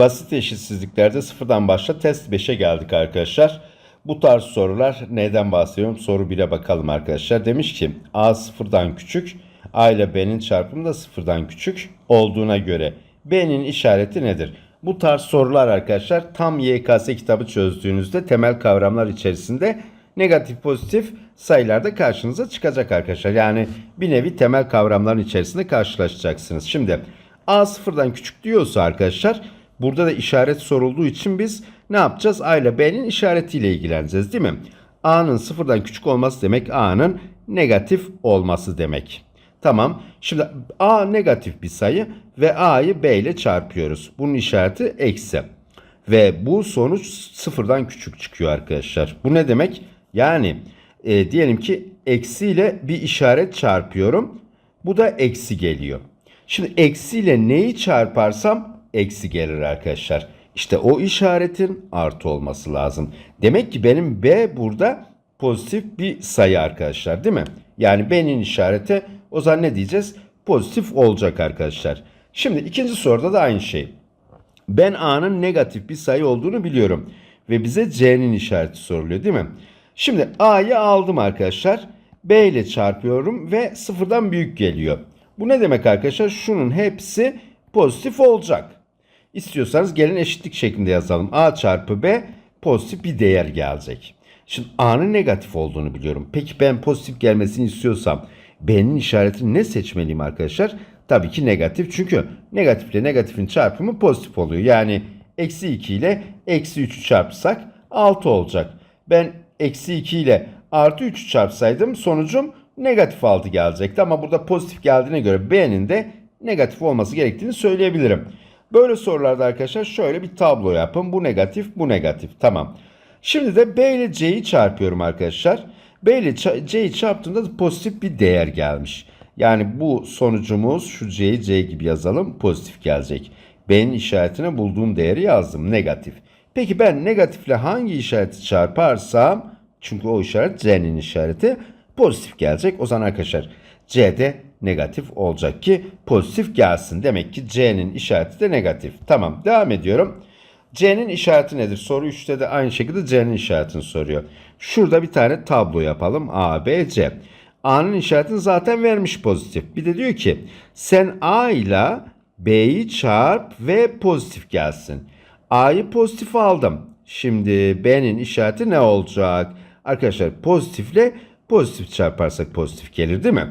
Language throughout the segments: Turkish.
Basit eşitsizliklerde sıfırdan başla test 5'e geldik arkadaşlar. Bu tarz sorular neden bahsediyorum? Soru 1'e bakalım arkadaşlar. Demiş ki a sıfırdan küçük, a ile b'nin çarpımı da sıfırdan küçük olduğuna göre b'nin işareti nedir? Bu tarz sorular arkadaşlar tam YKS kitabı çözdüğünüzde temel kavramlar içerisinde negatif pozitif sayılarda karşınıza çıkacak arkadaşlar. Yani bir nevi temel kavramların içerisinde karşılaşacaksınız. Şimdi a sıfırdan küçük diyorsa arkadaşlar burada da işaret sorulduğu için biz ne yapacağız? A ile B'nin işaretiyle ilgileneceğiz değil mi? A'nın sıfırdan küçük olması demek A'nın negatif olması demek. Tamam. Şimdi A negatif bir sayı ve A'yı B ile çarpıyoruz. Bunun işareti eksi. Ve bu sonuç sıfırdan küçük çıkıyor arkadaşlar. Bu ne demek? Yani e, diyelim ki eksi ile bir işaret çarpıyorum. Bu da eksi geliyor. Şimdi eksi ile neyi çarparsam eksi gelir arkadaşlar. İşte o işaretin artı olması lazım. Demek ki benim B burada pozitif bir sayı arkadaşlar değil mi? Yani B'nin işareti o zaman ne diyeceğiz? Pozitif olacak arkadaşlar. Şimdi ikinci soruda da aynı şey. Ben A'nın negatif bir sayı olduğunu biliyorum. Ve bize C'nin işareti soruluyor değil mi? Şimdi A'yı aldım arkadaşlar. B ile çarpıyorum ve sıfırdan büyük geliyor. Bu ne demek arkadaşlar? Şunun hepsi pozitif olacak. İstiyorsanız gelin eşitlik şeklinde yazalım. A çarpı B pozitif bir değer gelecek. Şimdi A'nın negatif olduğunu biliyorum. Peki ben pozitif gelmesini istiyorsam B'nin işaretini ne seçmeliyim arkadaşlar? Tabii ki negatif. Çünkü negatifle negatifin çarpımı pozitif oluyor. Yani eksi 2 ile eksi 3'ü çarpsak 6 olacak. Ben eksi 2 ile artı 3'ü çarpsaydım sonucum negatif 6 gelecekti. Ama burada pozitif geldiğine göre B'nin de negatif olması gerektiğini söyleyebilirim. Böyle sorularda arkadaşlar şöyle bir tablo yapın. Bu negatif, bu negatif. Tamam. Şimdi de B ile C'yi çarpıyorum arkadaşlar. B ile C'yi çarptığımda da pozitif bir değer gelmiş. Yani bu sonucumuz şu C'yi C gibi yazalım pozitif gelecek. B'nin işaretine bulduğum değeri yazdım negatif. Peki ben negatifle hangi işareti çarparsam çünkü o işaret C'nin işareti pozitif gelecek. O zaman arkadaşlar C'de negatif olacak ki pozitif gelsin. Demek ki C'nin işareti de negatif. Tamam devam ediyorum. C'nin işareti nedir? Soru 3'te de aynı şekilde C'nin işaretini soruyor. Şurada bir tane tablo yapalım. A, B, C. A'nın işaretini zaten vermiş pozitif. Bir de diyor ki sen A ile B'yi çarp ve pozitif gelsin. A'yı pozitif aldım. Şimdi B'nin işareti ne olacak? Arkadaşlar pozitifle pozitif çarparsak pozitif gelir değil mi?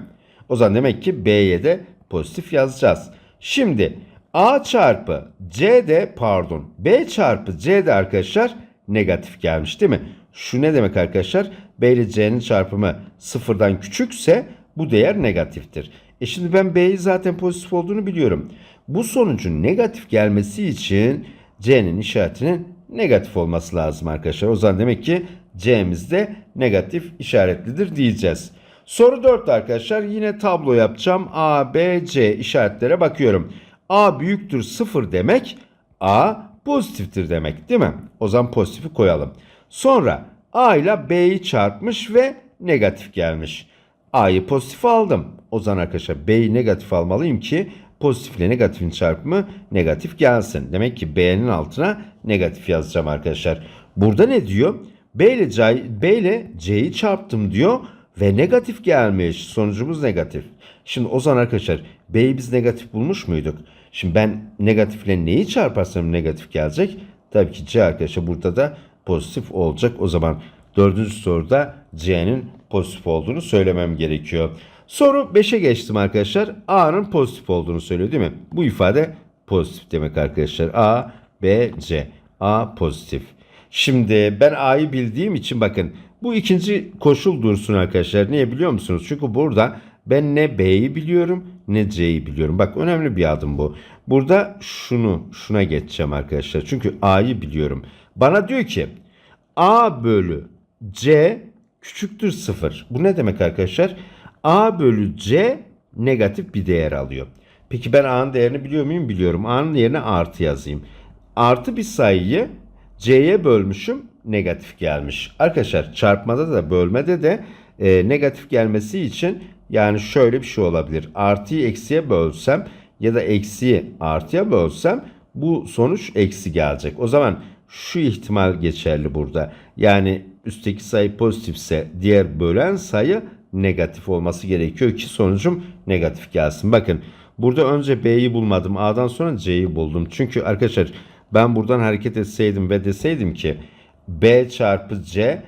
O zaman demek ki B'ye de pozitif yazacağız. Şimdi A çarpı C de pardon B çarpı C de arkadaşlar negatif gelmiş değil mi? Şu ne demek arkadaşlar? B ile C'nin çarpımı sıfırdan küçükse bu değer negatiftir. E şimdi ben B'yi zaten pozitif olduğunu biliyorum. Bu sonucun negatif gelmesi için C'nin işaretinin negatif olması lazım arkadaşlar. O zaman demek ki C'miz de negatif işaretlidir diyeceğiz. Soru 4 arkadaşlar yine tablo yapacağım. A, B, C işaretlere bakıyorum. A büyüktür 0 demek A pozitiftir demek değil mi? O zaman pozitifi koyalım. Sonra A ile B'yi çarpmış ve negatif gelmiş. A'yı pozitif aldım. O zaman arkadaşlar B'yi negatif almalıyım ki pozitif ile negatifin çarpımı negatif gelsin. Demek ki B'nin altına negatif yazacağım arkadaşlar. Burada ne diyor? B ile C'yi çarptım diyor ve negatif gelmiş. Sonucumuz negatif. Şimdi o zaman arkadaşlar B'yi biz negatif bulmuş muyduk? Şimdi ben negatifle neyi çarparsam negatif gelecek? Tabii ki C arkadaşlar burada da pozitif olacak. O zaman dördüncü soruda C'nin pozitif olduğunu söylemem gerekiyor. Soru 5'e geçtim arkadaşlar. A'nın pozitif olduğunu söylüyor değil mi? Bu ifade pozitif demek arkadaşlar. A, B, C. A pozitif. Şimdi ben A'yı bildiğim için bakın bu ikinci koşul dursun arkadaşlar. Niye biliyor musunuz? Çünkü burada ben ne B'yi biliyorum ne C'yi biliyorum. Bak önemli bir adım bu. Burada şunu şuna geçeceğim arkadaşlar. Çünkü A'yı biliyorum. Bana diyor ki A bölü C küçüktür 0. Bu ne demek arkadaşlar? A bölü C negatif bir değer alıyor. Peki ben A'nın değerini biliyor muyum? Biliyorum. A'nın yerine artı yazayım. Artı bir sayıyı C'ye bölmüşüm negatif gelmiş. Arkadaşlar çarpmada da bölmede de e, negatif gelmesi için yani şöyle bir şey olabilir. Artıyı eksiye bölsem ya da eksiyi artıya bölsem bu sonuç eksi gelecek. O zaman şu ihtimal geçerli burada. Yani üstteki sayı pozitifse diğer bölen sayı negatif olması gerekiyor ki sonucum negatif gelsin. Bakın burada önce B'yi bulmadım. A'dan sonra C'yi buldum. Çünkü arkadaşlar ben buradan hareket etseydim ve deseydim ki B çarpı C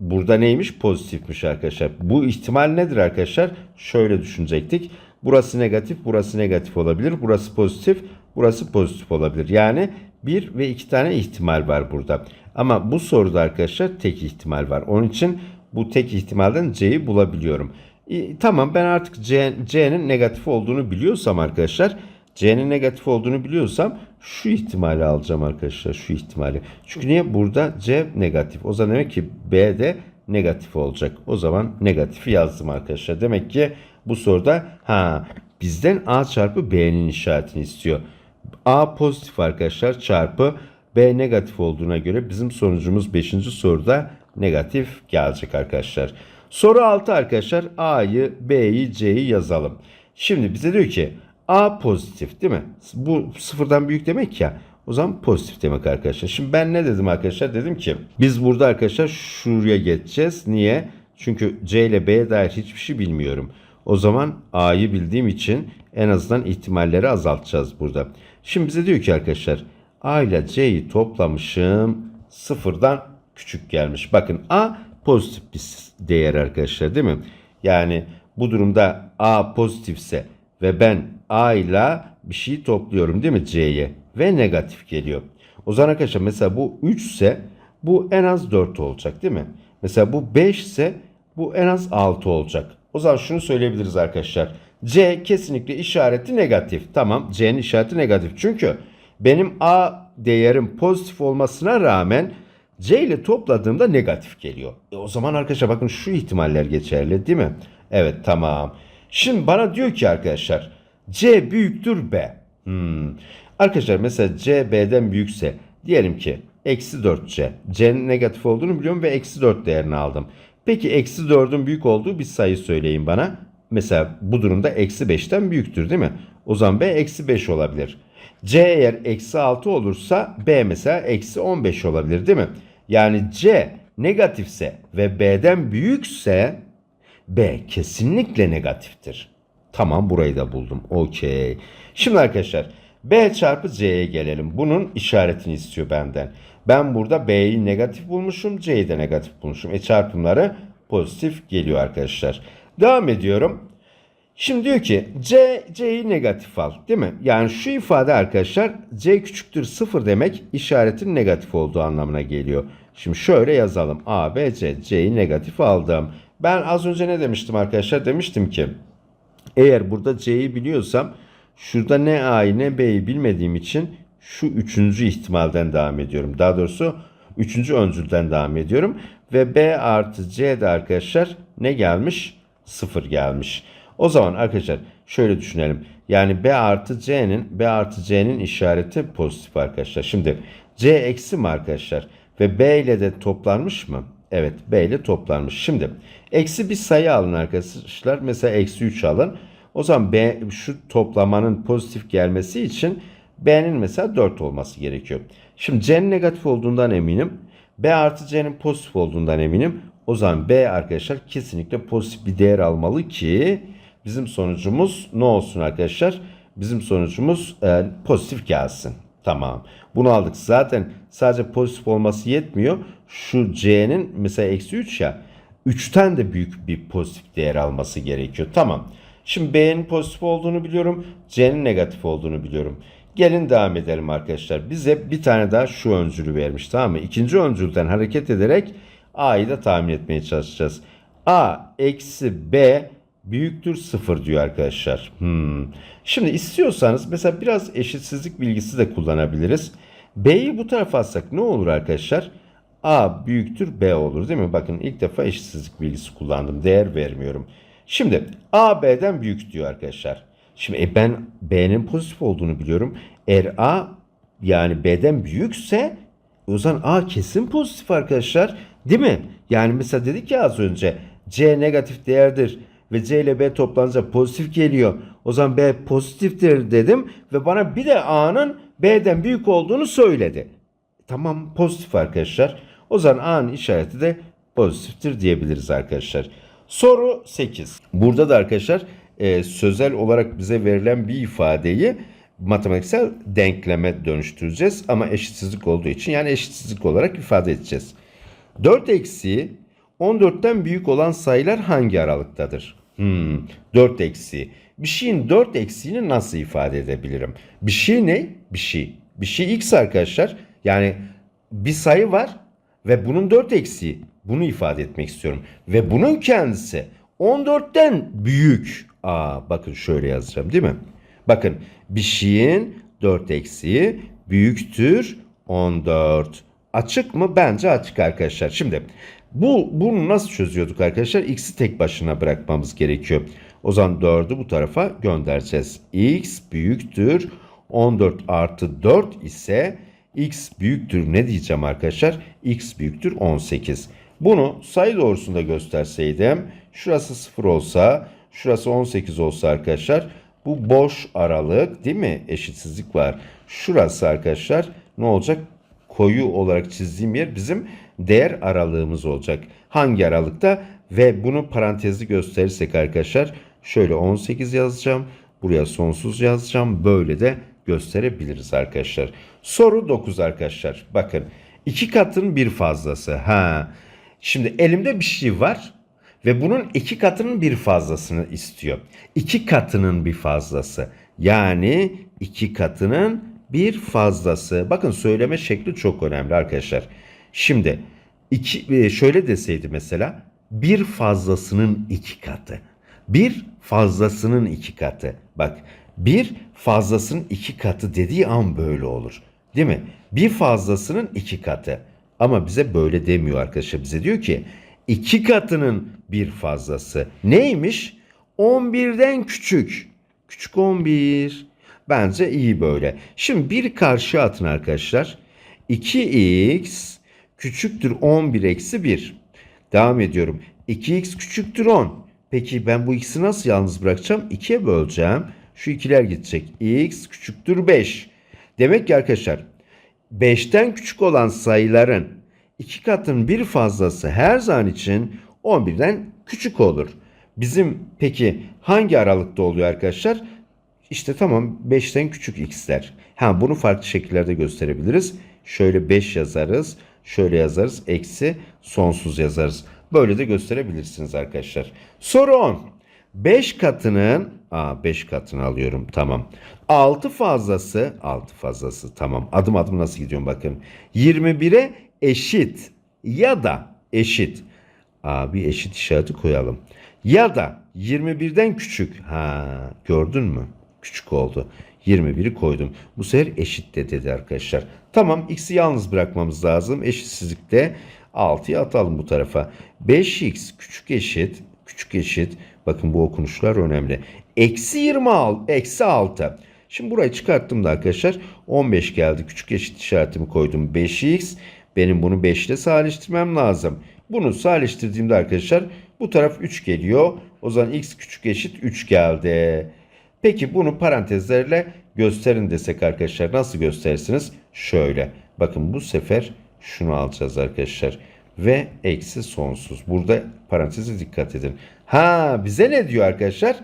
burada neymiş? Pozitifmiş arkadaşlar. Bu ihtimal nedir arkadaşlar? Şöyle düşünecektik. Burası negatif, burası negatif olabilir. Burası pozitif, burası pozitif olabilir. Yani bir ve iki tane ihtimal var burada. Ama bu soruda arkadaşlar tek ihtimal var. Onun için bu tek ihtimalden C'yi bulabiliyorum. E, tamam ben artık C, C'nin negatif olduğunu biliyorsam arkadaşlar C'nin negatif olduğunu biliyorsam şu ihtimali alacağım arkadaşlar şu ihtimali. Çünkü niye burada C negatif. O zaman demek ki B de negatif olacak. O zaman negatifi yazdım arkadaşlar. Demek ki bu soruda ha bizden A çarpı B'nin işaretini istiyor. A pozitif arkadaşlar çarpı B negatif olduğuna göre bizim sonucumuz 5. soruda negatif gelecek arkadaşlar. Soru 6 arkadaşlar A'yı, B'yi, C'yi yazalım. Şimdi bize diyor ki A pozitif değil mi? Bu sıfırdan büyük demek ya. O zaman pozitif demek arkadaşlar. Şimdi ben ne dedim arkadaşlar? Dedim ki biz burada arkadaşlar şuraya geçeceğiz. Niye? Çünkü C ile B'ye dair hiçbir şey bilmiyorum. O zaman A'yı bildiğim için en azından ihtimalleri azaltacağız burada. Şimdi bize diyor ki arkadaşlar A ile C'yi toplamışım sıfırdan küçük gelmiş. Bakın A pozitif bir değer arkadaşlar değil mi? Yani bu durumda A pozitifse ve ben A ile bir şey topluyorum değil mi C'ye ve negatif geliyor. O zaman arkadaşlar mesela bu 3 ise bu en az 4 olacak değil mi? Mesela bu 5 ise bu en az 6 olacak. O zaman şunu söyleyebiliriz arkadaşlar. C kesinlikle işareti negatif. Tamam C'nin işareti negatif. Çünkü benim A değerim pozitif olmasına rağmen C ile topladığımda negatif geliyor. E o zaman arkadaşlar bakın şu ihtimaller geçerli değil mi? Evet tamam. Şimdi bana diyor ki arkadaşlar C büyüktür B. Hmm. Arkadaşlar mesela C B'den büyükse diyelim ki eksi 4C. C'nin negatif olduğunu biliyorum ve eksi 4 değerini aldım. Peki eksi 4'ün büyük olduğu bir sayı söyleyin bana. Mesela bu durumda eksi 5'ten büyüktür değil mi? O zaman B eksi 5 olabilir. C eğer eksi 6 olursa B mesela eksi 15 olabilir değil mi? Yani C negatifse ve B'den büyükse B kesinlikle negatiftir. Tamam burayı da buldum. Okey. Şimdi arkadaşlar B çarpı C'ye gelelim. Bunun işaretini istiyor benden. Ben burada B'yi negatif bulmuşum. C'yi de negatif bulmuşum. E çarpımları pozitif geliyor arkadaşlar. Devam ediyorum. Şimdi diyor ki C, C'yi negatif al değil mi? Yani şu ifade arkadaşlar C küçüktür 0 demek işaretin negatif olduğu anlamına geliyor. Şimdi şöyle yazalım. A, B, C. C'yi negatif aldım. Ben az önce ne demiştim arkadaşlar? Demiştim ki eğer burada C'yi biliyorsam şurada ne A'yı ne B'yi bilmediğim için şu üçüncü ihtimalden devam ediyorum. Daha doğrusu üçüncü öncülden devam ediyorum. Ve B artı C de arkadaşlar ne gelmiş? Sıfır gelmiş. O zaman arkadaşlar şöyle düşünelim. Yani B artı C'nin B artı C'nin işareti pozitif arkadaşlar. Şimdi C eksi mi arkadaşlar? Ve B ile de toplanmış mı? Evet B ile toplanmış. Şimdi eksi bir sayı alın arkadaşlar. Mesela eksi 3 alın. O zaman B şu toplamanın pozitif gelmesi için B'nin mesela 4 olması gerekiyor. Şimdi C'nin negatif olduğundan eminim. B artı C'nin pozitif olduğundan eminim. O zaman B arkadaşlar kesinlikle pozitif bir değer almalı ki bizim sonucumuz ne olsun arkadaşlar? Bizim sonucumuz e, pozitif gelsin. Tamam. Bunu aldık. Zaten sadece pozitif olması yetmiyor. Şu C'nin mesela eksi 3 ya 3'ten de büyük bir pozitif değer alması gerekiyor. Tamam. Şimdi B'nin pozitif olduğunu biliyorum. C'nin negatif olduğunu biliyorum. Gelin devam edelim arkadaşlar. Bize bir tane daha şu öncülü vermiş tamam mı? İkinci öncülden hareket ederek A'yı da tahmin etmeye çalışacağız. A eksi B büyüktür 0 diyor arkadaşlar. Hmm. Şimdi istiyorsanız mesela biraz eşitsizlik bilgisi de kullanabiliriz. B'yi bu tarafa atsak ne olur arkadaşlar? A büyüktür B olur değil mi? Bakın ilk defa eşitsizlik bilgisi kullandım. Değer vermiyorum. Şimdi A B'den büyük diyor arkadaşlar. Şimdi e, ben B'nin pozitif olduğunu biliyorum. Eğer A yani B'den büyükse o zaman A kesin pozitif arkadaşlar. Değil mi? Yani mesela dedik ya az önce C negatif değerdir. Ve C ile B toplanınca pozitif geliyor. O zaman B pozitiftir dedim ve bana bir de A'nın B'den büyük olduğunu söyledi. Tamam pozitif arkadaşlar. O zaman A'nın işareti de pozitiftir diyebiliriz arkadaşlar. Soru 8. Burada da arkadaşlar e, sözel olarak bize verilen bir ifadeyi matematiksel denkleme dönüştüreceğiz ama eşitsizlik olduğu için yani eşitsizlik olarak ifade edeceğiz. 4 eksiği 14'ten büyük olan sayılar hangi aralıktadır? Hmm, 4 eksiği. Bir şeyin 4 eksiğini nasıl ifade edebilirim? Bir şey ne? Bir şey. Bir şey x arkadaşlar. Yani bir sayı var ve bunun 4 eksiği. Bunu ifade etmek istiyorum. Ve bunun kendisi 14'ten büyük. Aa bakın şöyle yazacağım değil mi? Bakın bir şeyin 4 eksiği büyüktür 14. Açık mı? Bence açık arkadaşlar. Şimdi bu bunu nasıl çözüyorduk arkadaşlar? X'i tek başına bırakmamız gerekiyor. O zaman 4'ü bu tarafa göndereceğiz. X büyüktür 14 artı 4 ise X büyüktür ne diyeceğim arkadaşlar? X büyüktür 18. Bunu sayı doğrusunda gösterseydim şurası 0 olsa şurası 18 olsa arkadaşlar bu boş aralık değil mi? Eşitsizlik var. Şurası arkadaşlar ne olacak? Koyu olarak çizdiğim yer bizim değer aralığımız olacak. Hangi aralıkta? Ve bunu parantezli gösterirsek arkadaşlar şöyle 18 yazacağım. Buraya sonsuz yazacağım. Böyle de gösterebiliriz arkadaşlar. Soru 9 arkadaşlar. Bakın iki katın bir fazlası. Ha. Şimdi elimde bir şey var ve bunun iki katının bir fazlasını istiyor. İki katının bir fazlası. Yani iki katının bir fazlası. Bakın söyleme şekli çok önemli arkadaşlar. Şimdi iki, e, şöyle deseydi mesela bir fazlasının iki katı. Bir fazlasının iki katı. Bak bir fazlasının iki katı dediği an böyle olur. Değil mi? Bir fazlasının iki katı. Ama bize böyle demiyor arkadaşlar. Bize diyor ki iki katının bir fazlası. Neymiş? 11'den küçük. Küçük 11. Bence iyi böyle. Şimdi bir karşı atın arkadaşlar. 2x küçüktür 11 eksi 1. Devam ediyorum. 2x küçüktür 10. Peki ben bu x'i nasıl yalnız bırakacağım? 2'ye böleceğim. Şu ikiler gidecek. x küçüktür 5. Demek ki arkadaşlar 5'ten küçük olan sayıların iki katın bir fazlası her zaman için 11'den küçük olur. Bizim peki hangi aralıkta oluyor arkadaşlar? İşte tamam 5'ten küçük x'ler. Ha bunu farklı şekillerde gösterebiliriz. Şöyle 5 yazarız. Şöyle yazarız. Eksi sonsuz yazarız. Böyle de gösterebilirsiniz arkadaşlar. Soru 10. 5 katının Aa 5 katını alıyorum. Tamam. 6 fazlası 6 fazlası tamam. Adım adım nasıl gidiyorum bakın. 21'e eşit ya da eşit. Aa bir eşit işareti koyalım. Ya da 21'den küçük. Ha gördün mü? Küçük oldu. 21'i koydum. Bu sefer eşit de dedi arkadaşlar. Tamam x'i yalnız bırakmamız lazım. Eşitsizlikte 6'yı atalım bu tarafa. 5x küçük eşit küçük eşit. Bakın bu okunuşlar önemli. Eksi 26, eksi 6. Şimdi burayı çıkarttım da arkadaşlar 15 geldi. Küçük eşit işaretimi koydum. 5x. Benim bunu 5 ile sadeleştirmem lazım. Bunu sadeleştirdiğimde arkadaşlar bu taraf 3 geliyor. O zaman x küçük eşit 3 geldi. Peki bunu parantezlerle gösterin desek arkadaşlar nasıl gösterirsiniz? Şöyle. Bakın bu sefer şunu alacağız arkadaşlar. Ve eksi sonsuz. Burada paranteze dikkat edin. Ha bize ne diyor arkadaşlar?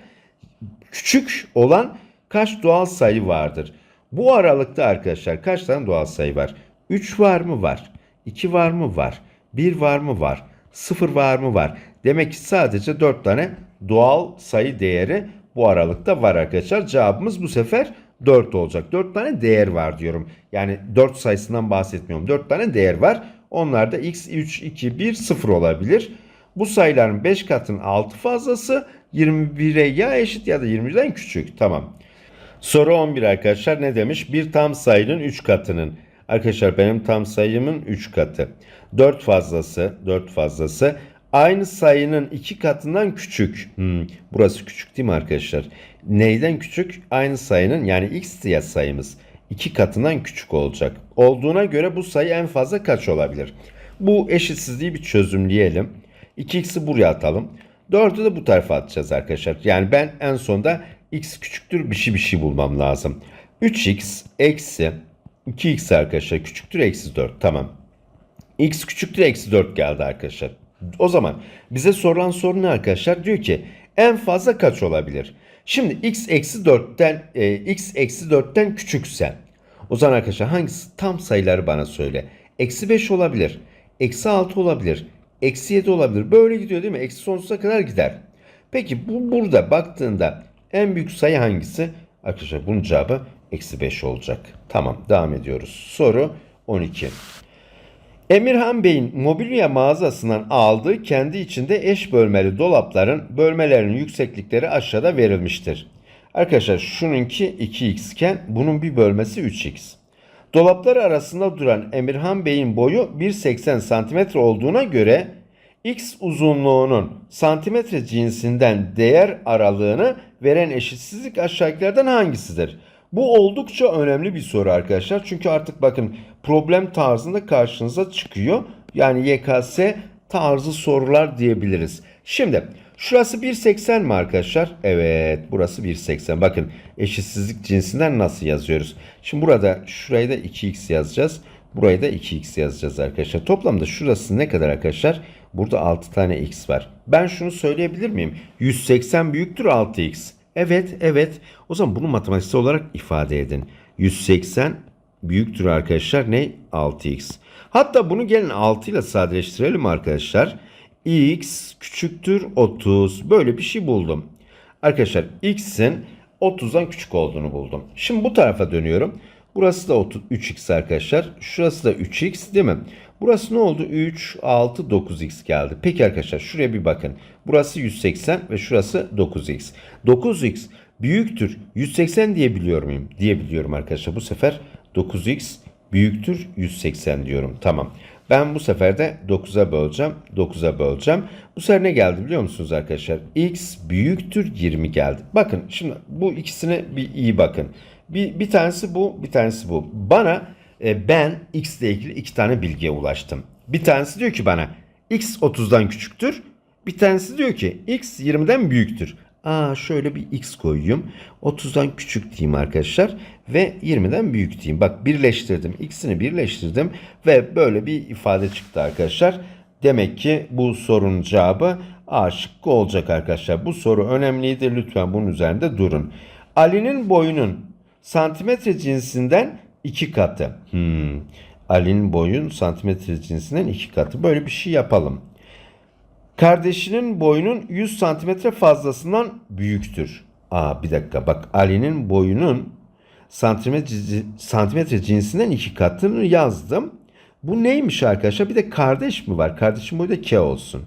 Küçük olan kaç doğal sayı vardır? Bu aralıkta arkadaşlar kaç tane doğal sayı var? 3 var mı? Var. 2 var mı? Var. 1 var mı? Var. 0 var mı? Var. Demek ki sadece 4 tane doğal sayı değeri bu aralıkta var arkadaşlar. Cevabımız bu sefer 4 olacak. 4 tane değer var diyorum. Yani 4 sayısından bahsetmiyorum. 4 tane değer var. Onlar da x, 3, 2, 1, 0 olabilir. Bu sayıların 5 katının 6 fazlası 21'e ya eşit ya da 21'den küçük. Tamam. Soru 11 arkadaşlar ne demiş? Bir tam sayının 3 katının. Arkadaşlar benim tam sayımın 3 katı. 4 fazlası, 4 fazlası aynı sayının 2 katından küçük. Hmm, burası küçük değil mi arkadaşlar? Neyden küçük? Aynı sayının yani x diye sayımız 2 katından küçük olacak. Olduğuna göre bu sayı en fazla kaç olabilir? Bu eşitsizliği bir çözümleyelim. 2x'i buraya atalım. 4'ü de bu tarafa atacağız arkadaşlar. Yani ben en sonda x küçüktür bir şey bir şey bulmam lazım. 3x eksi 2x arkadaşlar küçüktür eksi 4. Tamam. x küçüktür eksi 4 geldi arkadaşlar. O zaman bize sorulan soru ne arkadaşlar? Diyor ki en fazla kaç olabilir? Şimdi x eksi 4'ten e, x eksi 4'ten küçükse o zaman arkadaşlar hangisi tam sayıları bana söyle. Eksi 5 olabilir. Eksi 6 olabilir. Eksi 7 olabilir. Böyle gidiyor değil mi? Eksi sonsuza kadar gider. Peki bu burada baktığında en büyük sayı hangisi? Arkadaşlar bunun cevabı eksi 5 olacak. Tamam devam ediyoruz. Soru 12. Emirhan Bey'in mobilya mağazasından aldığı kendi içinde eş bölmeli dolapların bölmelerinin yükseklikleri aşağıda verilmiştir. Arkadaşlar şununki 2x iken bunun bir bölmesi 3x. Dolaplar arasında duran Emirhan Bey'in boyu 1.80 cm olduğuna göre x uzunluğunun santimetre cinsinden değer aralığını veren eşitsizlik aşağıdakilerden hangisidir? Bu oldukça önemli bir soru arkadaşlar. Çünkü artık bakın problem tarzında karşınıza çıkıyor. Yani YKS tarzı sorular diyebiliriz. Şimdi şurası 1.80 mi arkadaşlar? Evet burası 1.80. Bakın eşitsizlik cinsinden nasıl yazıyoruz? Şimdi burada şurayı da 2x yazacağız. Burayı da 2x yazacağız arkadaşlar. Toplamda şurası ne kadar arkadaşlar? Burada 6 tane x var. Ben şunu söyleyebilir miyim? 180 büyüktür 6x. Evet, evet. O zaman bunu matematiksel olarak ifade edin. 180 büyüktür arkadaşlar ne? 6x. Hatta bunu gelin 6 ile sadeleştirelim arkadaşlar. x küçüktür 30. Böyle bir şey buldum. Arkadaşlar x'in 30'dan küçük olduğunu buldum. Şimdi bu tarafa dönüyorum. Burası da 3x arkadaşlar. Şurası da 3x değil mi? Burası ne oldu? 3, 6, 9x geldi. Peki arkadaşlar şuraya bir bakın. Burası 180 ve şurası 9x. 9x büyüktür 180 diyebiliyor muyum? Diyebiliyorum arkadaşlar. Bu sefer 9x büyüktür 180 diyorum. Tamam. Ben bu sefer de 9'a böleceğim. 9'a böleceğim. Bu sefer ne geldi biliyor musunuz arkadaşlar? x büyüktür 20 geldi. Bakın şimdi bu ikisine bir iyi bakın. Bir, bir tanesi bu, bir tanesi bu. Bana ben x ile ilgili iki tane bilgiye ulaştım. Bir tanesi diyor ki bana x 30'dan küçüktür. Bir tanesi diyor ki x 20'den büyüktür. Aa şöyle bir x koyayım. 30'dan küçük diyeyim arkadaşlar ve 20'den büyük diyeyim. Bak birleştirdim. X'ini birleştirdim ve böyle bir ifade çıktı arkadaşlar. Demek ki bu sorunun cevabı A şıkkı olacak arkadaşlar. Bu soru önemliydi. Lütfen bunun üzerinde durun. Ali'nin boyunun santimetre cinsinden iki katı. Hmm. Ali'nin boyun santimetre cinsinden iki katı. Böyle bir şey yapalım. Kardeşinin boyunun 100 santimetre fazlasından büyüktür. Aa bir dakika bak Ali'nin boyunun santimetre, santimetre cinsinden iki katını yazdım. Bu neymiş arkadaşlar? Bir de kardeş mi var? Kardeşin boyu da K olsun.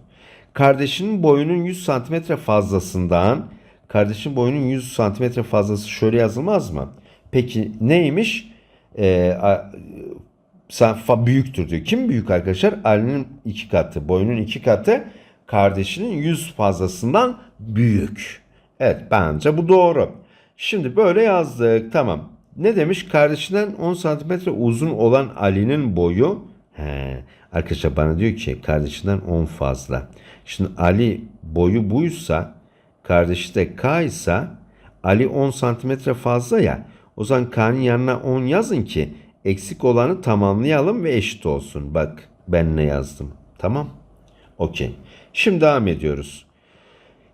Kardeşinin boyunun 100 santimetre fazlasından kardeşin boyunun 100 santimetre fazlası şöyle yazılmaz mı? Peki neymiş? Ee, a, büyüktür diyor. Kim büyük arkadaşlar? Ali'nin iki katı. Boyunun iki katı kardeşinin 100 fazlasından büyük. Evet bence bu doğru. Şimdi böyle yazdık. Tamam. Ne demiş? Kardeşinden 10 santimetre uzun olan Ali'nin boyu he, arkadaşlar bana diyor ki kardeşinden 10 fazla. Şimdi Ali boyu buysa kardeşi de K ise Ali 10 santimetre fazla ya. O zaman K'nın yanına 10 yazın ki eksik olanı tamamlayalım ve eşit olsun. Bak ben ne yazdım. Tamam. Okey. Şimdi devam ediyoruz.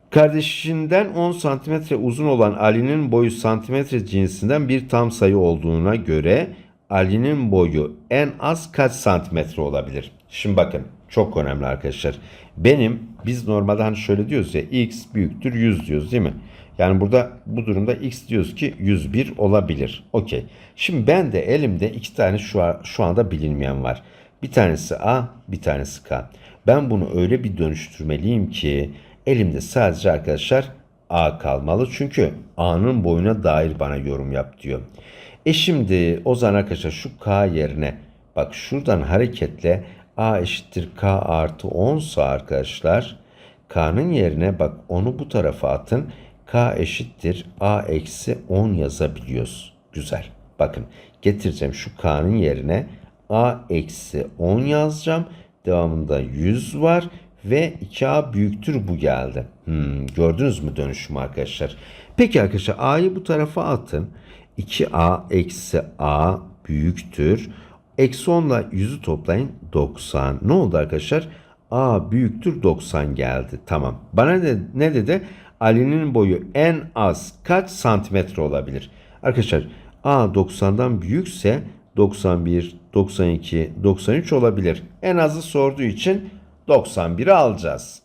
Kardeşinden 10 santimetre uzun olan Ali'nin boyu santimetre cinsinden bir tam sayı olduğuna göre Ali'nin boyu en az kaç santimetre olabilir? Şimdi bakın çok önemli arkadaşlar. Benim biz normalde hani şöyle diyoruz ya x büyüktür 100 diyoruz değil mi? Yani burada bu durumda x diyoruz ki 101 olabilir. Okey. Şimdi ben de elimde iki tane şu, an, şu anda bilinmeyen var. Bir tanesi A, bir tanesi K. Ben bunu öyle bir dönüştürmeliyim ki elimde sadece arkadaşlar A kalmalı. Çünkü A'nın boyuna dair bana yorum yap diyor. E şimdi o zaman arkadaşlar şu K yerine bak şuradan hareketle A eşittir K artı 10 sa arkadaşlar K'nın yerine bak onu bu tarafa atın. K eşittir A eksi 10 yazabiliyoruz. Güzel. Bakın getireceğim şu K'nın yerine A eksi 10 yazacağım. Devamında 100 var ve 2A büyüktür bu geldi. Hmm, gördünüz mü dönüşümü arkadaşlar? Peki arkadaşlar A'yı bu tarafa atın. 2A eksi A büyüktür. Eksi 10 ile 100'ü toplayın 90. Ne oldu arkadaşlar? A büyüktür 90 geldi. Tamam. Bana ne, ne dedi? Ali'nin boyu en az kaç santimetre olabilir? Arkadaşlar A 90'dan büyükse 91, 92, 93 olabilir. En azı sorduğu için 91'i alacağız.